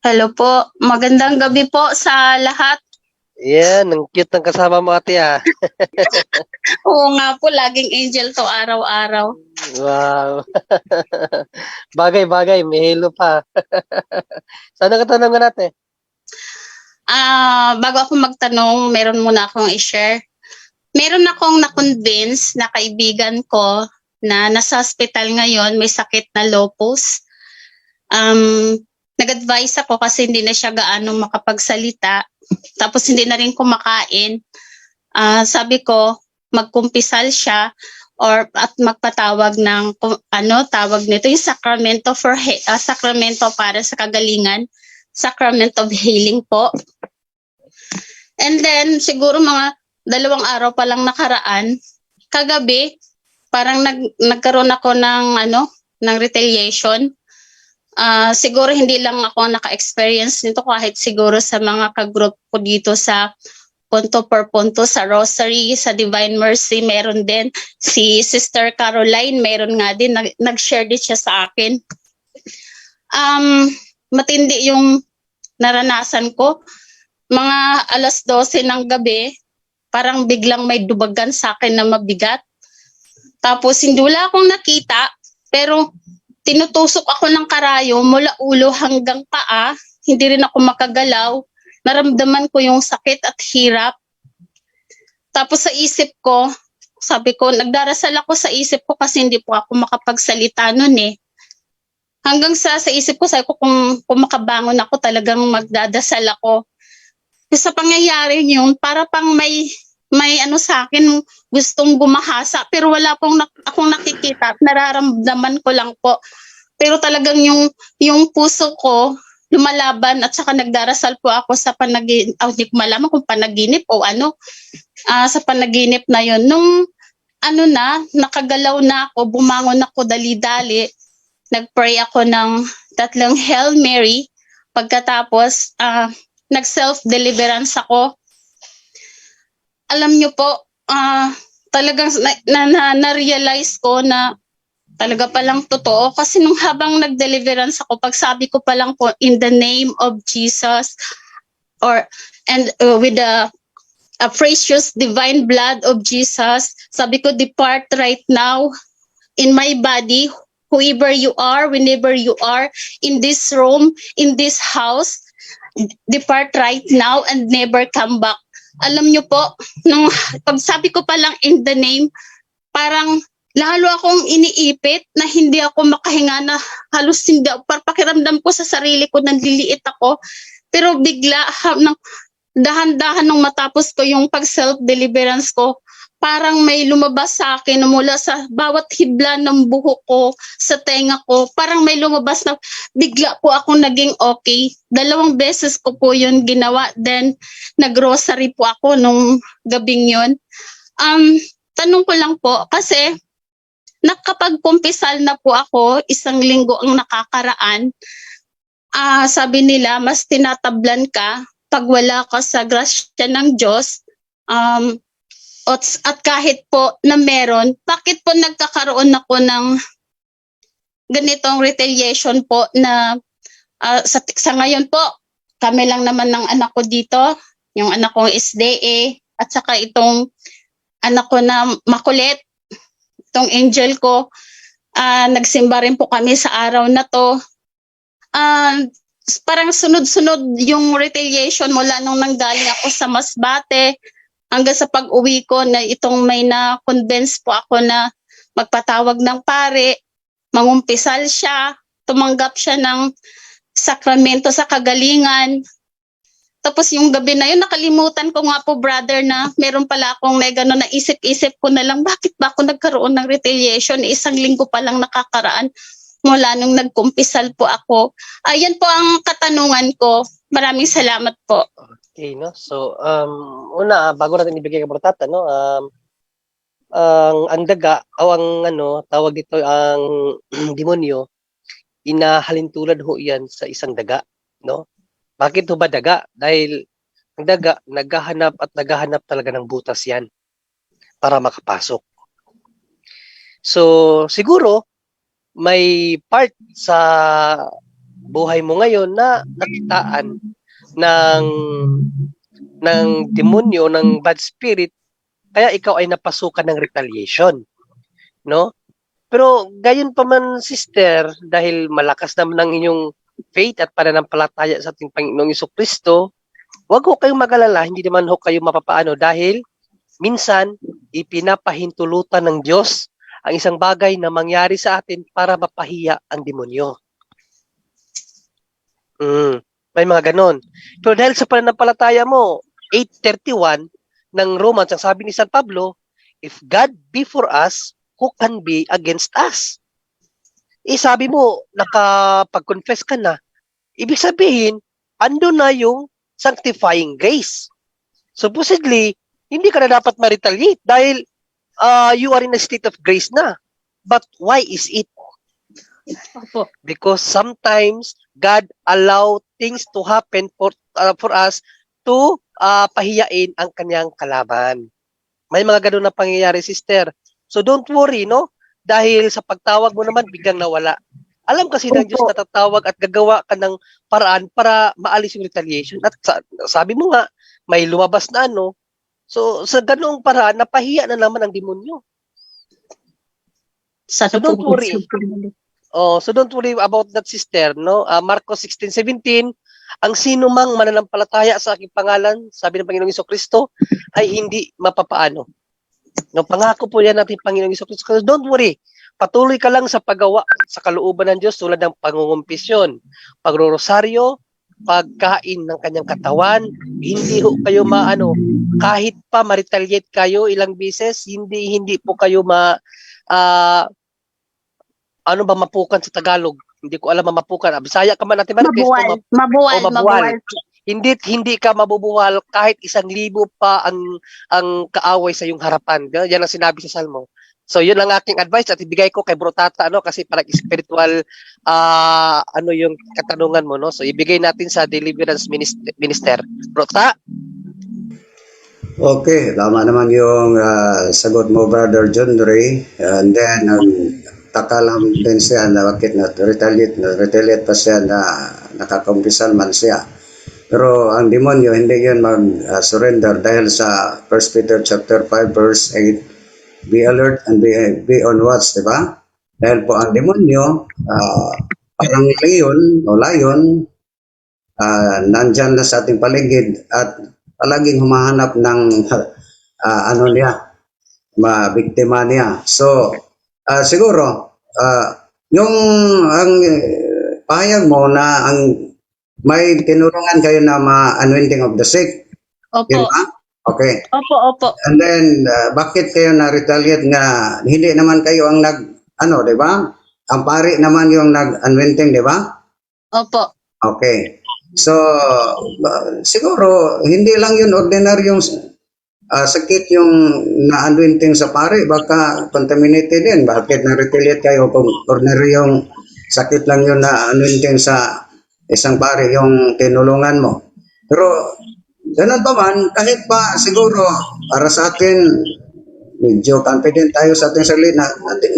Hello po. Magandang gabi po sa lahat. Yan, ang cute ng kasama mo ate ah. Oo nga po, laging angel to araw-araw. Wow. bagay, bagay, may halo pa. Sana katanungan natin. Ah, bago ako magtanong, meron muna akong i-share. Meron akong na-convince na kaibigan ko na nasa hospital ngayon, may sakit na lupus. Um, nag-advise ako kasi hindi na siya gaano makapagsalita. Tapos hindi na rin kumakain. Ah, sabi ko, magkumpisal siya or at magpatawag ng ano tawag nito yung sacramento for he- ah, sacramento para sa kagalingan sacrament of healing po and then siguro mga dalawang araw pa lang nakaraan kagabi parang nag nagkaroon ako ng ano ng retaliation Ah, siguro hindi lang ako naka-experience nito kahit siguro sa mga kagroup ko dito sa punto per punto sa Rosary, sa Divine Mercy, meron din. Si Sister Caroline, meron nga din, nag- nag-share din siya sa akin. Um, matindi yung naranasan ko. Mga alas 12 ng gabi, parang biglang may dubagan sa akin na mabigat. Tapos hindi wala akong nakita, pero tinutusok ako ng karayo mula ulo hanggang paa. Hindi rin ako makagalaw naramdaman ko yung sakit at hirap. Tapos sa isip ko, sabi ko, nagdarasal ako sa isip ko kasi hindi po ako makapagsalita nun eh. Hanggang sa sa isip ko, sabi ko kung, kung makabangon ako, talagang magdadasal ako. Sa pangyayari yun, para pang may may ano sa akin, gustong gumahasa, pero wala pong nak- akong nakikita nararamdaman ko lang po. Pero talagang yung, yung puso ko, lumalaban at saka nagdarasal po ako sa panaginip, oh, hindi ko malaman kung panaginip o ano, Ah, sa panaginip na yon Nung ano na, nakagalaw na ako, bumangon ako dali-dali, nagpray ako ng tatlong Hail Mary, pagkatapos ah, nag-self-deliverance ako. Alam nyo po, ah, talagang na, na, na, na-realize ko na talaga palang totoo kasi nung habang nag-deliverance ako, pagsabi ko pa lang po in the name of Jesus or and uh, with the a precious divine blood of Jesus, sabi ko depart right now in my body whoever you are, whenever you are in this room, in this house, depart right now and never come back. Alam nyo po, nung pagsabi ko pa lang in the name, parang lalo akong iniipit na hindi ako makahinga na halos hindi par pakiramdam ko sa sarili ko nanliliit ako. Pero bigla ha, nang dahan-dahan nung matapos ko yung pag self deliverance ko parang may lumabas sa akin mula sa bawat hibla ng buhok ko sa tenga ko parang may lumabas na bigla po ako naging okay dalawang beses ko po yun ginawa then nag-grocery po ako nung gabing yun um tanong ko lang po kasi nakapagkumpisal na po ako, isang linggo ang nakakaraan. Ah, sabi nila, mas tinatablan ka pag wala ka sa grasya ng Diyos. Um, at, at kahit po na meron, bakit po nagkakaroon ako ng ganitong retaliation po na ah, sa, sa ngayon po, kami lang naman ng anak ko dito, yung anak kong SDA, at saka itong anak ko na makulit, itong angel ko, ah nagsimba rin po kami sa araw na to. Ah, parang sunod-sunod yung retaliation mula nung nanggaling ako sa Masbate hanggang sa pag-uwi ko na itong may na-convince po ako na magpatawag ng pare, mangumpisal siya, tumanggap siya ng sakramento sa kagalingan, tapos yung gabi na yun, nakalimutan ko nga po, brother, na meron pala akong may gano'n na isip-isip ko na lang, bakit ba ako nagkaroon ng retaliation? Isang linggo pa lang nakakaraan mula nung nagkumpisal po ako. Ayan po ang katanungan ko. Maraming salamat po. Okay, no? So, um, una, bago natin ibigay ka portata, no? Um, ang ang daga o ang ano, tawag dito ang demonyo, inahalintulad ho 'yan sa isang daga, no? Bakit ho ba daga? Dahil ang daga naghahanap at naghahanap talaga ng butas 'yan para makapasok. So, siguro may part sa buhay mo ngayon na nakitaan ng ng demonyo, ng bad spirit, kaya ikaw ay napasukan ng retaliation. No? Pero gayon pa man, sister, dahil malakas naman ang inyong faith at pananampalataya sa ating Panginoong Iso Kristo, wag ho kayong magalala, hindi naman ho kayo mapapaano dahil minsan ipinapahintulutan ng Diyos ang isang bagay na mangyari sa atin para mapahiya ang demonyo. Mm, may mga ganon. Pero dahil sa pananampalataya mo, 8.31 ng Romans, ang sabi ni San Pablo, if God be for us, who can be against us? Eh sabi mo, nakapag-confess ka na, ibig sabihin, ando na yung sanctifying grace. Supposedly, hindi ka na dapat ma-retaliate dahil uh, you are in a state of grace na. But why is it? Because sometimes God allow things to happen for uh, for us to uh, pahiyain ang kanyang kalaban. May mga ganun na pangyayari, sister. So don't worry, no? Dahil sa pagtawag mo naman, biglang nawala. Alam kasi ng Diyos na tatawag at gagawa ka ng paraan para maalis yung retaliation. At sa- sabi mo nga, may lumabas na ano. So sa ganoong paraan, napahiya na naman ang demonyo. Sana So, don't worry. Oh, so don't worry about that sister, no? Ah, Marcos 16:17, ang sino mang mananampalataya sa aking pangalan, sabi ng Panginoong Iso Kristo, ay hindi mapapaano. No, pangako po yan natin Panginoong Iso Kristo. Kaya Don't worry. Patuloy ka lang sa paggawa sa kalooban ng Diyos tulad ng pangungumpisyon, pagrorosaryo, pagkain ng kanyang katawan, hindi ho kayo maano, kahit pa ma-retaliate kayo ilang beses, hindi hindi po kayo ma ah, ano ba mapukan sa Tagalog? Hindi ko alam mapukan. Ah, Bisaya ka man natin Marquez. Mabuwal, no? mabuwal, Oh, mabuwal. mabuwal. Hindi hindi ka mabubuwal kahit isang libo pa ang ang kaaway sa iyong harapan. Yan ang sinabi sa Salmo. So yun ang aking advice at ibigay ko kay Bro Tata ano kasi parang spiritual ah ano yung katanungan mo no. So ibigay natin sa deliverance minister. minister. Bro Ta, Okay, tama naman yung ah, sagot mo, Brother John Ray. And then, um, taka lang din siya na bakit na retaliate, na retaliate pa siya na nakakumpisal man siya. Pero ang demonyo, hindi yun mag-surrender dahil sa 1 Peter chapter 5 verse 8, be alert and be, be on watch, di ba? Dahil po ang demonyo, ah, parang leon o lion, ah, nandyan na sa ating paligid at palaging humahanap ng ah, ano niya, mabiktima niya. So, ah, siguro, ah, yung ang eh, pahayag mo na ang may tinulungan kayo na ma-anointing of the sick, Opo, ba? Okay. opo, opo. And then, ah, bakit kayo na-retaliate nga hindi naman kayo ang nag, ano, di ba? Ang pari naman yung nag-anointing, di ba? Opo. Okay. So, ba- siguro, hindi lang yun ordinaryong ah, sakit yung na-anointing sa pare, baka contaminated din. Bakit na-retaliate kayo kung ordinaryong sakit lang yun na-anointing sa isang pare yung tinulungan mo. Pero, ganun pa man, kahit pa siguro, para sa atin, medyo confident tayo sa ating sarili na,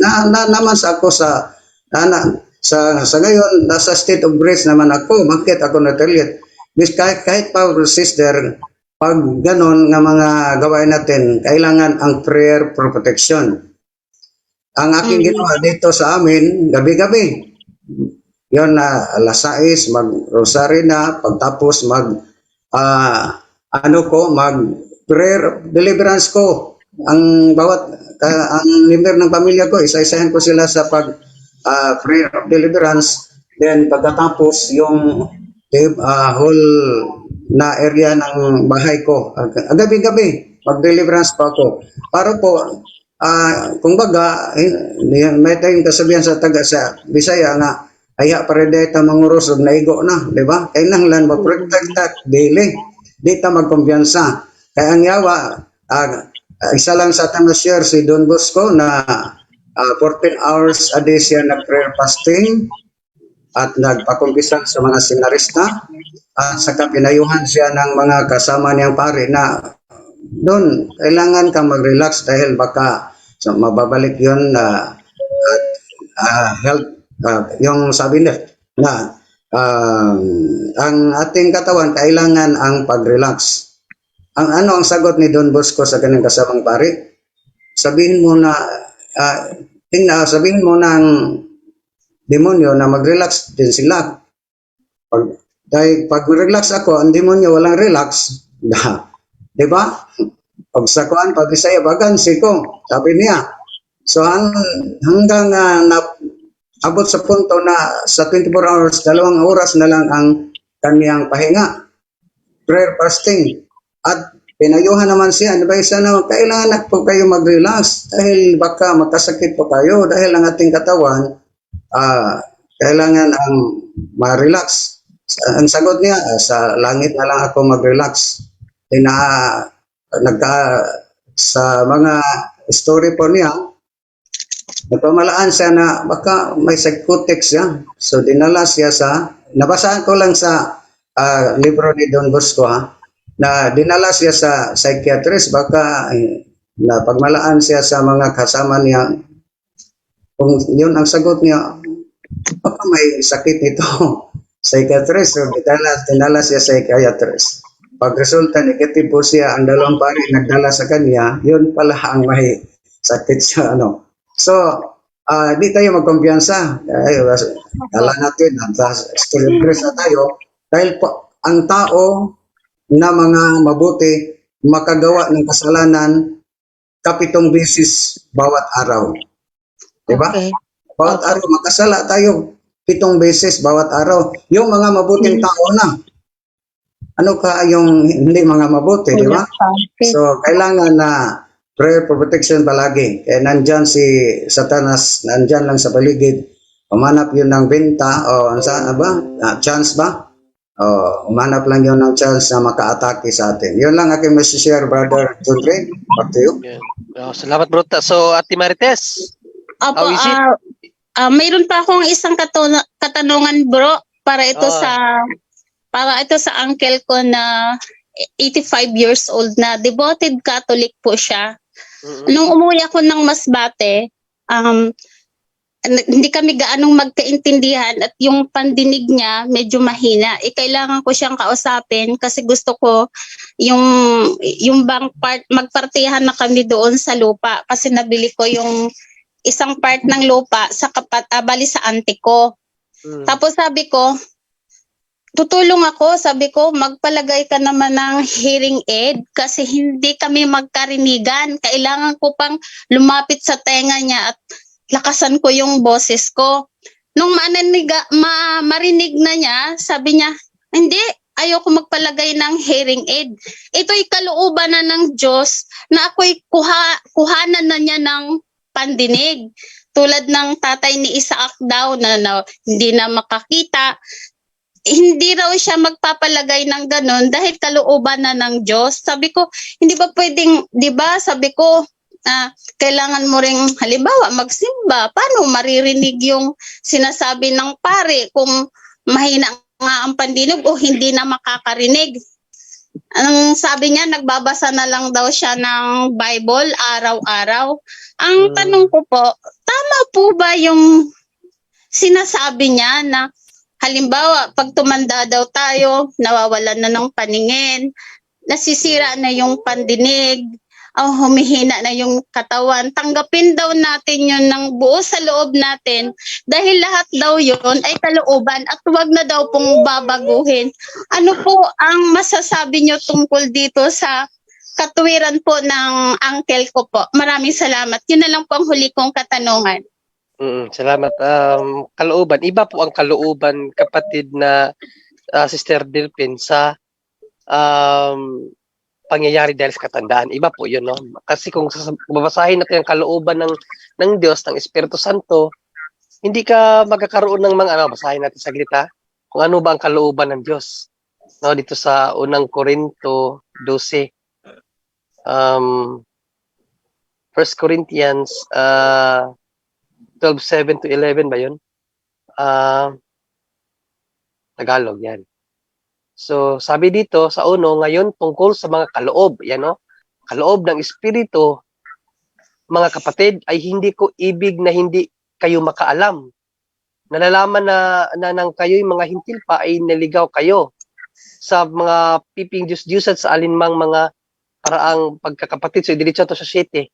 na, na naman sa ako sa na, na, sa sa ngayon nasa state of grace naman ako bakit ako retaliate Miss kahit kahit pa sister pag ganon nga mga gawain natin kailangan ang prayer for protection. Ang aking Mm. ginawa dito sa amin gabi-gabi. Yon na alas 6 mag rosary na pagtapos mag ah, ano ko mag prayer deliverance ko. Ang bawat ka, ang member ng pamilya ko isa-isahin ko sila sa pag ah, prayer of deliverance. Then pagkatapos yung uh, whole na area ng bahay ko. Gabi-gabi mag-deliverance pa ako. Para po ah kung baga eh, may tayong kasabihan sa taga sa Bisaya nga aya para data manguros og naigo na di ba? Kailangan mo protect that daily. Di ta magkumpiyansa. Kaya ang yawa ah, isa lang sa atang share si Don Bosco na ah, 14 hours a day siya nag-prayer fasting at nagpakumpisan sa mga senarista at saka pinayuhan siya ng mga kasama niyang pare na doon kailangan ka mag-relax dahil baka so, mababalik yun na at ah, health ah, yung sabi niya na um, ang ating katawan kailangan ang pag-relax. Ang ano ang sagot ni Don Bosco sa kanyang kasamang pari? Sabihin mo na uh, tingnan, sabihin mo ng demonyo na mag-relax din sila. Pag dahil pag relax ako, ang demonyo walang relax. 'di ba? Pag sa kuan, pag Bisaya bagan ko, sabi niya. So hang, hanggang ah, na abot sa punto na sa 24 hours, dalawang oras na lang ang kaniyang pahinga. Prayer fasting. At pinayuhan naman siya, advice na kailangan na po kayo mag-relax dahil baka magkasakit po kayo dahil ang ating katawan ah, kailangan ang ma-relax. Ang sagot niya, ah, sa langit na lang ako mag-relax. Ina, nagka, sa mga story po niya, nagpamalaan siya na baka may psychotic siya. So dinala siya sa, nabasahan ko lang sa ah, libro ni Don Bosco ha, na dinala siya sa psychiatrist, baka eh, na pagmalaan siya sa mga kasama niya. Kung yun ang sagot niya, baka may sakit nito. psychiatrist, so dinala, dinala siya sa psychiatrist. Pag resulta negative po siya, ang dalawang pari nagdala sa kanya, yun pala ang may sakit siya. Ano. So, ah di tayo magkumpiyansa. Kala natin, stress na tayo. Dahil po, ang tao na mga mabuti, makagawa ng kasalanan kapitong beses bawat araw. Diba? Okay. Bawat araw, makasala tayo pitong beses bawat araw. Yung mga mabuting tao na. Ano ka yung hindi mga mabuti, di ba? So, kailangan na prayer for protection palagi. Kaya nandyan si Satanas, nandyan lang sa paligid. Umanap yun ng benta o saan ba? Ah, chance ba? O, umanap lang yun ng chance na maka-atake sa atin. Yun lang aking share brother Tundre. Back to you. Yan. Oh, salamat bro. So Ate Marites, Opo, How is it? ah, ah, mayroon pa akong isang katuna- katanungan bro para ito Ah. sa para ito sa uncle ko na 85 years old na devoted Catholic po siya. mm Nung umuwi ako ng Masbate, um, n- hindi kami gaanong magkaintindihan at yung pandinig niya medyo mahina. Eh, kailangan ko siyang kausapin kasi gusto ko yung yung bank part magpartihan na kami doon sa lupa kasi nabili ko yung isang part ng lupa sa kapat ah, bali sa auntie ko. Mm. Tapos sabi ko, tutulong ako, sabi ko, magpalagay ka naman ng hearing aid kasi hindi kami magkarinigan. Kailangan ko pang lumapit sa tenga niya at lakasan ko yung boses ko. Nung mananiga, ma, marinig na niya, sabi niya, hindi, ayoko magpalagay ng hearing aid. Ito'y kalooban na ng Diyos na ako'y kuha, kuhanan na niya ng pandinig. Tulad ng tatay ni Isaac daw na, na hindi na makakita, hindi raw siya magpapalagay ng ganun dahil kalooban na ng Diyos. Sabi ko, hindi ba pwedeng, di ba, sabi ko, ah, kailangan mo ring halimbawa magsimba. Paano maririnig yung sinasabi ng pare kung mahina nga ang pandinig o hindi na makakarinig? Ang sabi niya, nagbabasa na lang daw siya ng Bible araw-araw. Ang Hmm. tanong ko po, tama po ba yung sinasabi niya na halimbawa pag tumanda daw tayo, nawawalan na ng paningin, nasisira na yung pandinig, o humihina na yung katawan, tanggapin daw natin yun ng buo sa loob natin dahil lahat daw yun ay kalooban at huwag na daw pong babaguhin. Ano po ang masasabi nyo tungkol dito sa katuwiran po ng uncle ko po? Maraming salamat. Yun na lang po ang huli kong katanungan. Mm, salamat. Um, kalooban. Iba po ang kalooban, kapatid na ah, Sister Dilpin sa um, pangyayari dahil sa katandaan. Iba po yun, no? Kasi kung babasahin natin ang kalooban ng, ng Diyos, ng Espiritu Santo, hindi ka magkakaroon ng mga, ano, basahin natin saglit ha, kung ano ba ang kalooban ng Diyos. No, dito sa unang Korinto 12. Um, 1 Corinthians uh, 12:7 to 11 ba 'yun? Ah Tagalog 'yan. So, sabi dito sa uno, ngayon tungkol sa mga kaloob, yan no? Kaloob ng espiritu, mga kapatid, ay hindi ko ibig na hindi kayo makaalam nalalaman na, na nang kayo'y mga hintil pa ay naligaw kayo sa mga piping Diyos Diyosan sa alinmang mga paraang pagkakapatid. So, diretso to sa 7.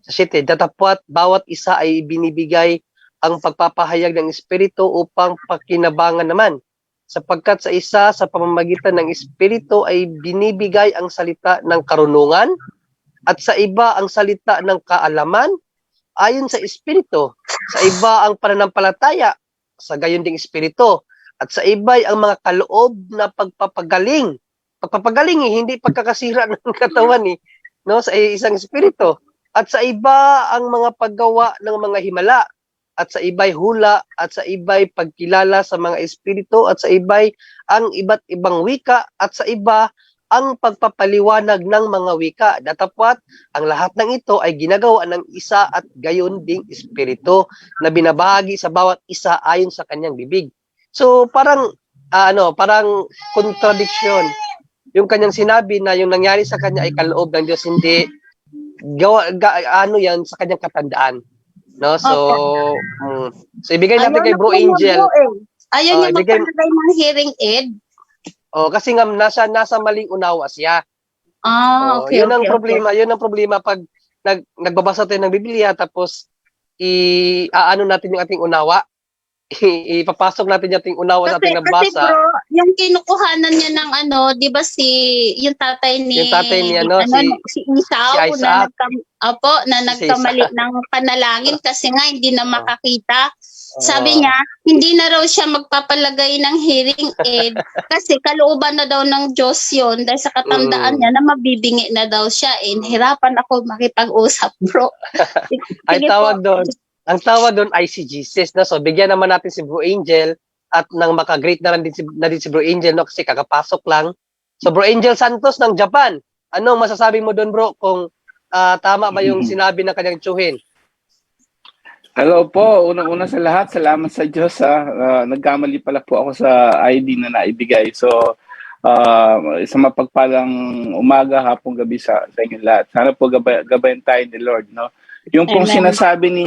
Sa 7, datapwat bawat isa ay binibigay ang pagpapahayag ng Espiritu upang pakinabangan naman. Sapagkat sa isa sa pamamagitan ng Espiritu ay binibigay ang salita ng karunungan at sa iba ang salita ng kaalaman ayon sa Espiritu. Sa iba ang pananampalataya sa gayon ding Espiritu. At sa iba ay ang mga kaloob na pagpapagaling. Pagpapagaling eh, hindi pagkakasira ng katawan eh, no, sa isang Espiritu. At sa iba ang mga paggawa ng mga himala at sa iba'y hula at sa iba'y pagkilala sa mga espiritu at sa iba'y ang iba't ibang wika at sa iba ang pagpapaliwanag ng mga wika. Datapwat, ang lahat ng ito ay ginagawa ng isa at gayon ding espiritu na binabahagi sa bawat isa ayon sa kanyang bibig. So parang ah, ano, parang contradiction. Yung kanyang sinabi na yung nangyari sa kanya ay kaloob ng Diyos, hindi gawa, ga, ano yan sa kanyang katandaan. No? So, mm, so ibigay natin kay Bro Angel. Ayaw Oh, niya ibigay- magpalagay ng hearing aid. Oh, kasi nga nasa nasa maling unawa siya. Ah, Oh, okay, yun ang okay, problema, yun ang problema pag nag, nagbabasa tayo ng Biblia tapos i aano natin yung ating unawa. Ipapasok natin yung unawa Kasi, kasi nabasa. bro, yung kinukuhanan niya ng ano, di ba si, yung tatay ni, Yung tatay ni, ano, si- si Isaw, si Isaac. na, nagkam, opo, na Si nagkamali Isaac. ng panalangin kasi nga hindi na Oh. makakita. Oh, Sabi niya, hindi na raw siya magpapalagay ng hearing aid kasi kalooban na daw ng Diyos yun dahil sa katandaan Mm. niya na mabibingi na daw siya. Eh, hirapan ako makipag-usap, bro. ay tawag doon. Ang tawag doon ay si Jesus. No? So bigyan naman natin si Bro Angel at nang maka-great na rin din si, na din si Bro Angel no? kasi kakapasok lang. So Bro Angel Santos ng Japan. Anong masasabi mo doon bro kung ah, tama ba yung Mhm. sinabi ng kanyang tsuhin? Hello po, unang-una sa lahat, salamat sa Diyos ha. Ah, nagkamali pala po ako sa ID na naibigay. So, uh, isang mapagpalang umaga, hapong gabi sa, sa inyo lahat. Sana po gabay, gabayan tayo ni Lord, no? Yung pong Amen. sinasabi ni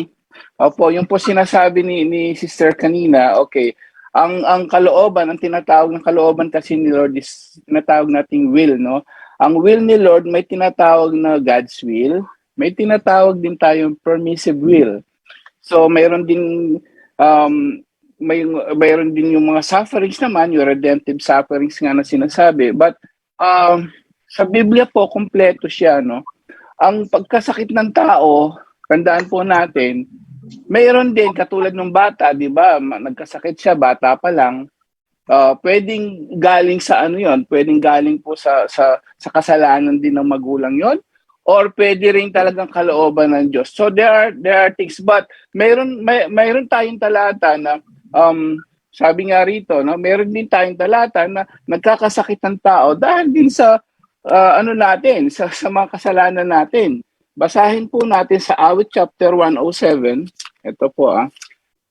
Opo, yung po sinasabi ni ni Sister kanina, okay. Ang ang kalooban, ang tinatawag ng kalooban kasi ni Lord is tinatawag nating will, no? Ang will ni Lord may tinatawag na God's will, may tinatawag din tayong permissive will. So mayroon din um may mayroon din yung mga sufferings naman, yung redemptive sufferings nga na sinasabi. But um sa Biblia po kompleto siya, no? Ang pagkasakit ng tao, tandaan po natin, mayroon din katulad ng bata, 'di ba? Nagkasakit siya bata pa lang. Uh, pwedeng galing sa ano 'yon, pwedeng galing po sa sa sa kasalanan din ng magulang 'yon or pwede rin talagang kalooban ng Diyos. So there are there are things but mayroon may mayroon tayong talata na um sabi nga rito, no, mayroon din tayong talata na nagkakasakit ng tao dahil din sa uh, ano natin, sa, sa mga kasalanan natin. Basahin po natin sa Awit chapter 107. Ito po ah.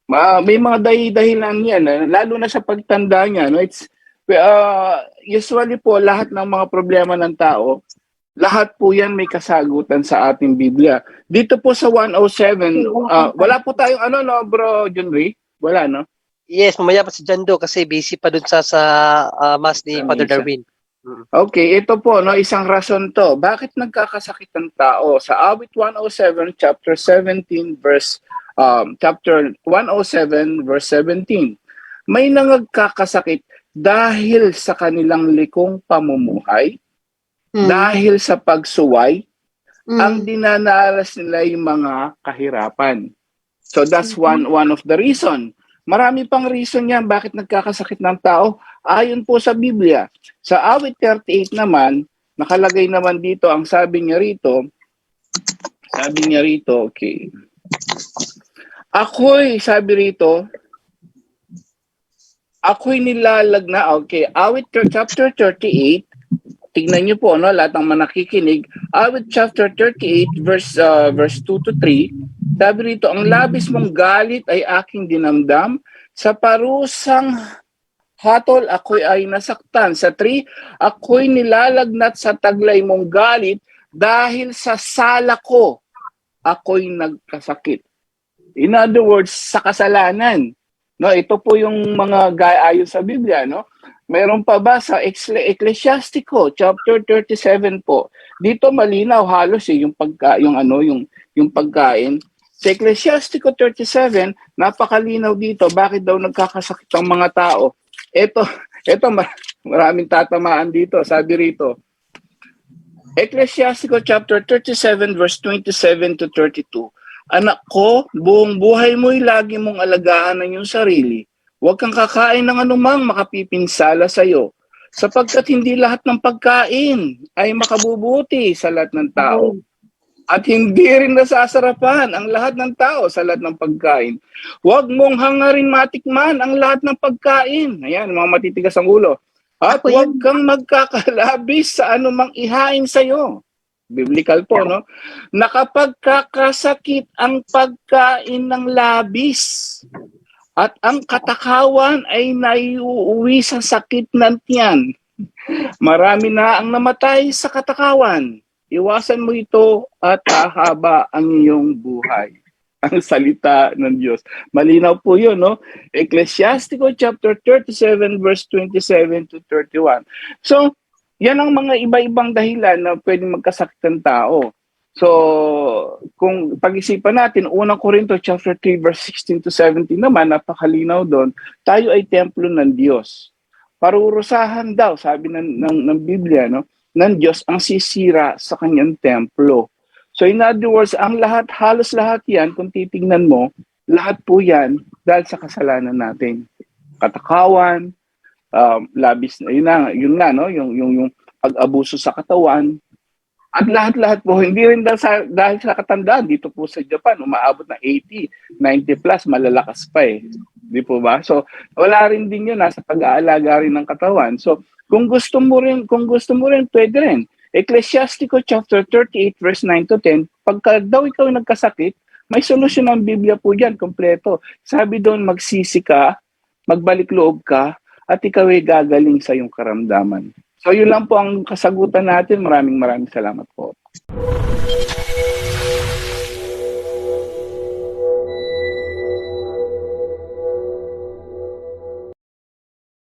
Ma- may mga dahi-dahilan yan, ah, lalo na sa pagtanda niya. No? It's, uh, usually po, lahat ng mga problema ng tao, lahat po yan may kasagutan sa ating Biblia. Dito po sa 107, ah, wala po tayong ano no, bro Junri? Wala no? Yes, mamaya pa si Jando kasi busy pa dun sa sa ah, mass ni Father. Darwin. Okay, ito po no, isang rason to. Bakit nagkakasakit ang tao? Sa Awit 107 chapter 17 verse um chapter 107 verse 17. May nangagkakasakit dahil sa kanilang likong pamumuhay, Mm. dahil sa pagsuway, Mm. ang dinanaras nila yung mga kahirapan. So that's one one of the reason. Marami pang reason yan bakit nagkakasakit ng tao ayon po sa Biblia. Sa awit 38 naman, nakalagay naman dito ang sabi niya rito, sabi niya rito, okay. Ako'y, sabi rito, ako'y nilalagna, okay, awit chapter 38, tignan niyo po, no, lahat ng manakikinig, awit chapter 38, verse, uh, verse 2 to 3, sabi rito, ang labis mong galit ay aking dinamdam, sa parusang hatol ako'y ay nasaktan. Sa 3, ako'y nilalagnat sa taglay mong galit dahil sa sala ko ako'y nagkasakit. In other words, sa kasalanan. No, ito po yung mga ga- ayon sa Biblia, no? Meron pa ba sa Ecclesi- Ecclesiastico chapter 37 po. Dito malinaw halos eh, yung pagka yung ano yung yung pagkain. Sa Ecclesiastico 37, napakalinaw dito bakit daw nagkakasakit ang mga tao. Ito, ito mar- maraming tatamaan dito. Sabi rito, Ecclesiastico chapter 37 verse 27 to 32. Anak ko, buong buhay mo'y lagi mong alagaan ang iyong sarili. Huwag kang kakain ng anumang makapipinsala sa iyo, sapagkat hindi lahat ng pagkain ay makabubuti sa lahat ng tao. At hindi rin nasasarapan ang lahat ng tao sa lahat ng pagkain. Huwag mong hangarin matikman ang lahat ng pagkain. Ayan, mga matitigas ang ulo. At huwag kang magkakalabis sa anumang ihain sa iyo. Biblical po, no? Na kapag kakasakit ang pagkain ng labis at ang katakawan ay naiuwi sa sakit ng tiyan. Marami na ang namatay sa katakawan. Iwasan mo ito at hahaba ang iyong buhay. Ang salita ng Diyos. Malinaw po yun, no? Ecclesiastico chapter 37 verse 27 to 31. So, yan ang mga iba-ibang dahilan na pwedeng magkasakit ng tao. So, kung pag-isipan natin, unang Korinto chapter 3 verse 16 to 17 naman, napakalinaw doon, tayo ay templo ng Diyos. Parurusahan daw, sabi ng, ng, ng Biblia, no, ng Diyos ang sisira sa kanyang templo. So in other words, ang lahat, halos lahat yan, kung titingnan mo, lahat po yan dahil sa kasalanan natin. Katakawan, um, labis yun na, yun na, no? yung, yung, yung pag-abuso sa katawan, at lahat-lahat po, hindi rin dahil sa, dahil sa katandaan, dito po sa Japan, umaabot na 80, 90 plus, malalakas pa eh. Di po ba? So, wala rin din yun, nasa pag-aalaga rin ng katawan. So, kung gusto mo rin, kung gusto mo rin, pwede rin. Ecclesiastico chapter 38 verse 9 to 10, pagka daw ikaw nagkasakit, may solusyon ang Biblia po diyan, kompleto. Sabi doon, magsisi ka, magbalik loob ka, at ikaw ay gagaling sa iyong karamdaman. So yun lang po ang kasagutan natin. Maraming maraming salamat po.